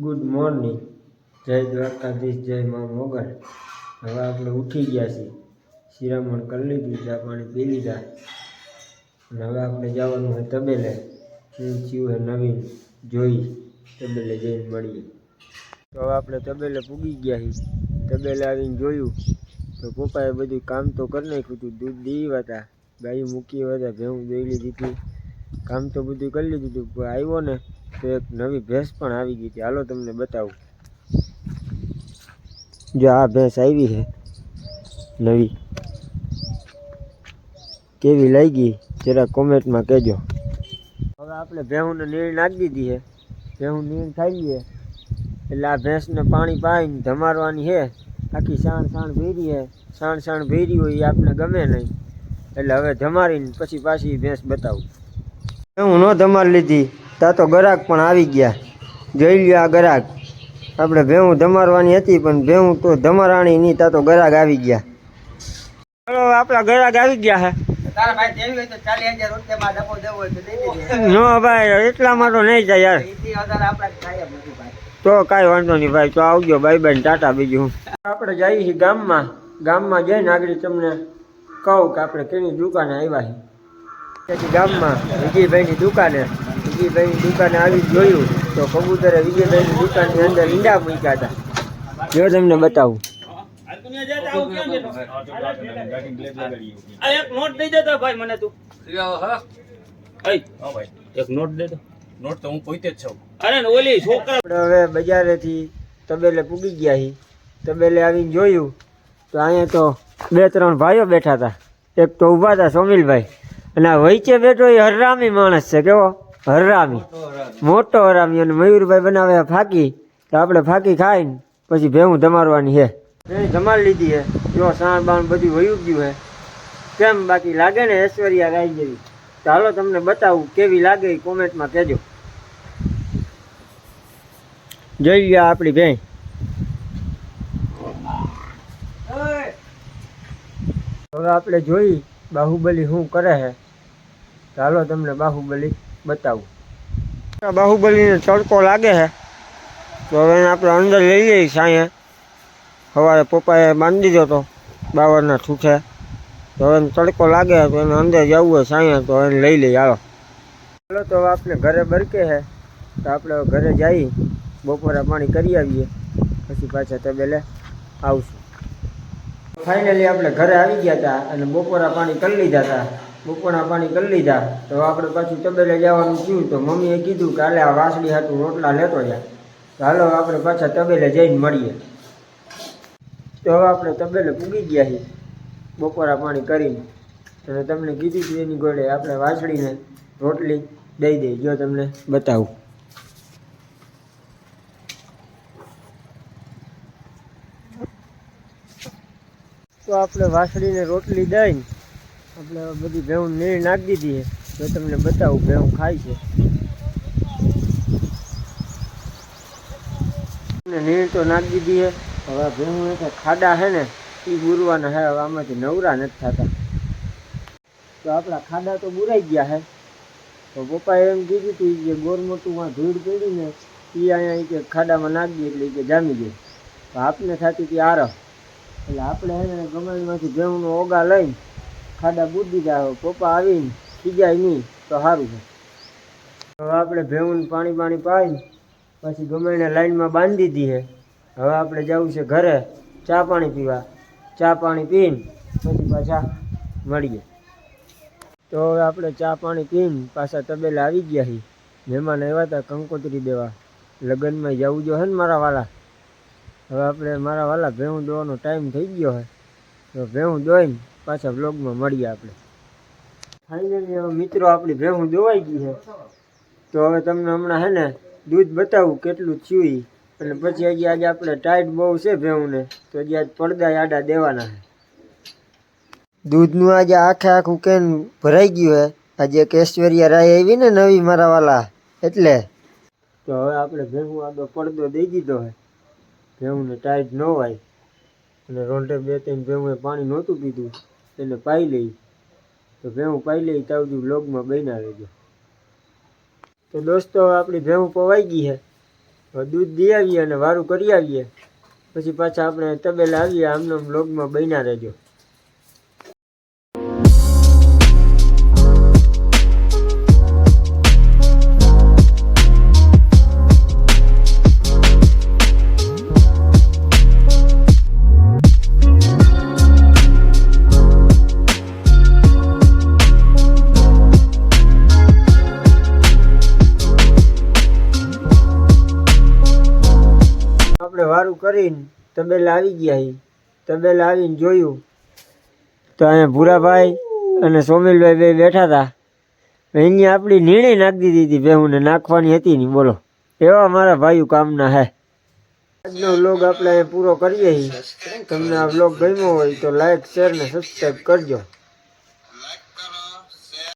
Good morning જય દ્વારકાધીશ, જય મા મોગલ. હવે આપણે ઉઠી ગયા છીએ. શિરામણ કરી લીધું, ચા પાણી પી લીધા. અને હવે આપણે જવાનું હોય તબેલે. શું થયું હે નવીન? જોઈ તબેલે જઈને મળીએ. તો હવે આપણે તબેલે પૂગી ગયા છીએ. તબેલે આવીને જોયું. તો પપ્પાએ બધું કામ તો કરી નાખ્યું હતું. દૂધ દીવા હતા. ગાય મૂકી હતા ભેવું દોઈ લીધી હતી. કામ તો બધું કરી લીધું હતું. આવ્યો ને તો એક નવી ભેંસ પણ આવી ગઈ હતી. હાલો તમને બતાવું. જો આ ભેંસ આવી છે, નવી. કેવી લાગી? જરા કોમેન્ટમાં કહેજો. હવે આપણે ભેહુંને નીણ નાખી દીધી છે. ભેહું નીણ ખાઈ લઈએ. એટલે આ ભેંસને પાણી પાઈને ધમારવાની છે. આખી સાણ સાણ ભેરી છે. સાણ સાણ ભેરી હોય એ આપણે ગમે નહીં. એટલે હવે ધમારીને પછી પાછી ભેંસ બતાવું. હું ન ધમાર લીધી. તા તો ગરાક પણ આવી ગયા. જોઈ લ્યો આ ગરાક. આપણે ભેહું ધમારવાની હતી પણ ભેહું તો ધમારાણી નહીં તા તો ગરાક આવી ગયા. ચલો આપણા ગરાક આવી ગયા હે. નો ભાઈ એટલામાં તો નહીં જાય યાર. તો કાંઈ વાંધો નહીં ભાઈ તો આવજો બાય બાય ટાટા બીજું. આપણે જઈએ છીએ ગામમાં. ગામમાં જઈને આગળ તમને કહું કે આપણે કેની દુકાને આવ્યા છીએ. ગામમાં વિજયભાઈની દુકાને. વિજયભાઈની દુકાને આવી જોયું તો કબૂતરે વિજયભાઈની દુકાનની અંદર ઈંડા મૂક્યા હતા. જો તમને બતાવું. એક નોટ દઈ દેતો ભાઈ મને તું. એક નોટ દે નોટ તો હું પોતે જ છું. અરે ઓલી છોકરા હવે બજારેથી તબેલે પૂગી ગયા હી. તબેલે આવીને જોયું તો અહીંયા તો બે ત્રણ ભાઈઓ બેઠા હતા. એક તો ઊભા હતા સોમિલભાઈ. અને આ વચ્ચે બેઠો એ હરરામી માણસ છે કેવો? હરરામી મોટો હરામી. અને મયુરભાઈ બનાવે ફાકી તો આપણે ફાકી ખાઈને પછી ભેહું ધમારવાની છે ભેં ધમાર લીધી છે જો સાણ બાણ બધું વયું ગયું છે કેમ બાકી લાગે ને ઐશ્વર્યા ગાઈ જેવી? તો હાલો તમને બતાવું કેવી લાગે એ કોમેન્ટમાં કહેજો. જોઈ ગયા આપણી બેન હવે આપણે જોઈ બાહુબલી શું કરે છે ચાલો તમને બાહુબલી બતાવું. બાહુબલીને તડકો લાગે છે. તો હવે આપણે અંદર લઈ લઈએ સાંયે સવારે પપ્પાએ બાંધી દીધો હતો બાવરના છૂટે તો હવે તડકો લાગે તો એને અંદર જવું હોય સાંયે તો એને લઈ લઈએ. હાલો. ચાલો તો આપણે ઘરે બરકે છે. તો આપણે ઘરે જઈ બપોરા પાણી કરી આવીએ. પછી પાછા તબેલે આવશું. ફાઇનલી આપણે ઘરે આવી ગયા હતા અને બપોરા પાણી કરી લીધા હતા. બપોરા પાણી કરી લીધા. તો આપણે પાછું તબેલે જવાનું થયું તો મમ્મીએ કીધું કે હાલે આ વાસળી હાટું રોટલા લેતો જા. તો હાલો આપણે પાછા તબેલે જઈને મળીએ. તો હવે આપણે તબેલે પૂગી ગયા છીએ બપોરા પાણી કરીને. અને તમને કીધું છે એની ગોળે આપણે વાસળીને રોટલી દઈ દઈ જો તમને બતાવું. તો આપણે વાસળીને રોટલી દઈને આપણે બધી ભેહું નીર નાખી દીધી છે. તો તમને બતાવું ભેહું ખાય છે. નીર તો નાખી દીધી હવે ભેહું એટલે ખાડા છે ને એ બુરવાના છે. હવે આમાંથી નવરા નથી થતા. તો આપણા ખાડા તો બુરાઈ ગયા છે. તો પપ્પાએ એમ કીધું હતું કે ગોરમોટુંમાં ધૂળ પડી એ અહીંયા કે ખાડામાં નાખી એટલે કે જામી ગઈ તો આપને થતી હતી આરફ એટલે આપણે એને ગમેમાંથી ભેહુંનો ઓગા લઈને ખાડા બૂદ જાય પપ્પા આવીને ખીજાય નહીં, તો સારું છે. હવે આપણે ભેવું પાણી પાણી પાઈ પછી ગમે એને લાઈનમાં બાંધી દીધી છે. હવે આપણે જવું છે ઘરે ચા પાણી પીવા. ચા પાણી પીને પછી પાછા મળીએ. તો હવે આપણે ચા પાણી પીને પાછા તબેલા આવી ગયા છીએ. મહેમાન આવ્યા હતા કંકોત્રી દેવા. લગ્નમાં જવું જો હે ને મારા વાલા. હવે આપણે મારા વાલા ભેહું દોવાનો ટાઈમ થઈ ગયો હે તો ભેહું દોઈને પાછા બ્લોગમાં મળીએ આપણે. ફાઇનલી હવે મિત્રો આપણી ભેહું દોવાઈ ગઈ છે. તો હવે તમને હમણાં હે ને દૂધ બતાવું કેટલું થયું. અને પછી હજી આજે આપણે ટાઈટ બહુ છે ભેહુંને, તો હજી આજ પડદા આડા દેવાના છે. દૂધનું આજે આખે આખું કેન ભરાઈ ગયું હે. આજે એક ઐશ્વર્યા રાય આવી ને નવી મારા વાલા, એટલે. તો હવે આપણે ભેહું આગળ પડદો દઈ દીધો હે. ભેહુંને ટાઈટ ન હોય. અને રોંઢે બે ત્રણ ભેવું પાણી નહોતું પીધું એને પાઈ લઈ. તો ભેવું પાઈ લઈ ત્યાં સુધી વ્લોગમાં બન્યા રહેજો. તો દોસ્તો, આપણી ભેવું પવાઈ ગઈ છે દૂધ દઈ આવીએ અને વારું કરી આવીએ. પછી પાછા આપણે તબેલા આવીએ આમનો બ્લોગમાં બન્યા રહેજો. વારું કરીને તબેલ આવી ગયા તબેલા આવીને જોયું. તો અહીંયા ભૂરાભાઈ અને સોમિલભાઈ બે બેઠા હતા. એની આપણી નિર્ણય નાખી દીધી હતી. બેહુને નાખવાની હતી નહીં. બોલો. એવા મારા ભાઈઓ કામના હે. આજનો વ્લોગ આપણે પૂરો કરીએ તમને આ વ્લોગ ગમ્યો હોય તો લાઈક શેર ને સબસ્ક્રાઈબ કરજો.